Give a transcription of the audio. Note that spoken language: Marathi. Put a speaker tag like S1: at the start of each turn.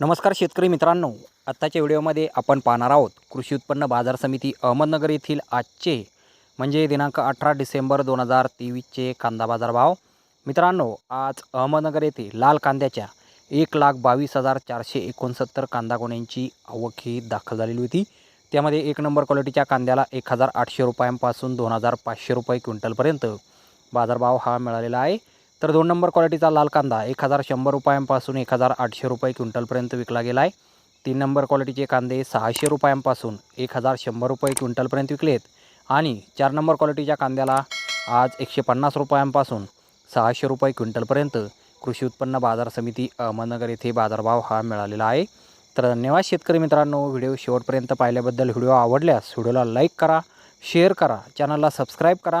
S1: नमस्कार शेतकरी मित्रांनो. आत्ताच्या व्हिडिओमध्ये आपण पाहणार आहोत कृषी उत्पन्न बाजार समिती अहमदनगर येथील आजचे म्हणजे दिनांक अठरा डिसेंबर दोन हजार तेवीसचे कांदा बाजार भाव. मित्रांनो आज अहमदनगर येथे लाल कांद्याच्या एक लाख बावीस हजार चारशे एकोणसत्तर कांदा गोण्यांची आवक ही दाखल झालेली होती. त्यामध्ये एक नंबर क्वालिटीच्या कांद्याला एक हजार आठशे रुपयांपासून दोन हजार पाचशे रुपये क्विंटलपर्यंत बाजारभाव हा मिळालेला आहे. तर दोन नंबर क्वालिटीचा लाल कांदा एक हजार शंभर रुपयांपासून एक हजार आठशे रुपये क्विंटलपर्यंत विकला गेला आहे तीन नंबर क्वालिटीचे कांदे सहाशे रुपयांपासून एक हजार शंभर रुपये क्विंटलपर्यंत विकलेत. आणि चार नंबर क्वालिटीच्या कांद्याला आज एकशे पन्नास रुपयांपासून सहाशे रुपये क्विंटलपर्यंत कृषी उत्पन्न बाजार समिती अहमदनगर येथे बाजारभाव हा मिळालेला आहे. तर धन्यवाद शेतकरी मित्रांनो व्हिडिओ शेवटपर्यंत पाहिल्याबद्दल व्हिडिओ आवडल्यास व्हिडिओला लाईक करा शेअर करा चॅनलला सबस्क्राईब करा.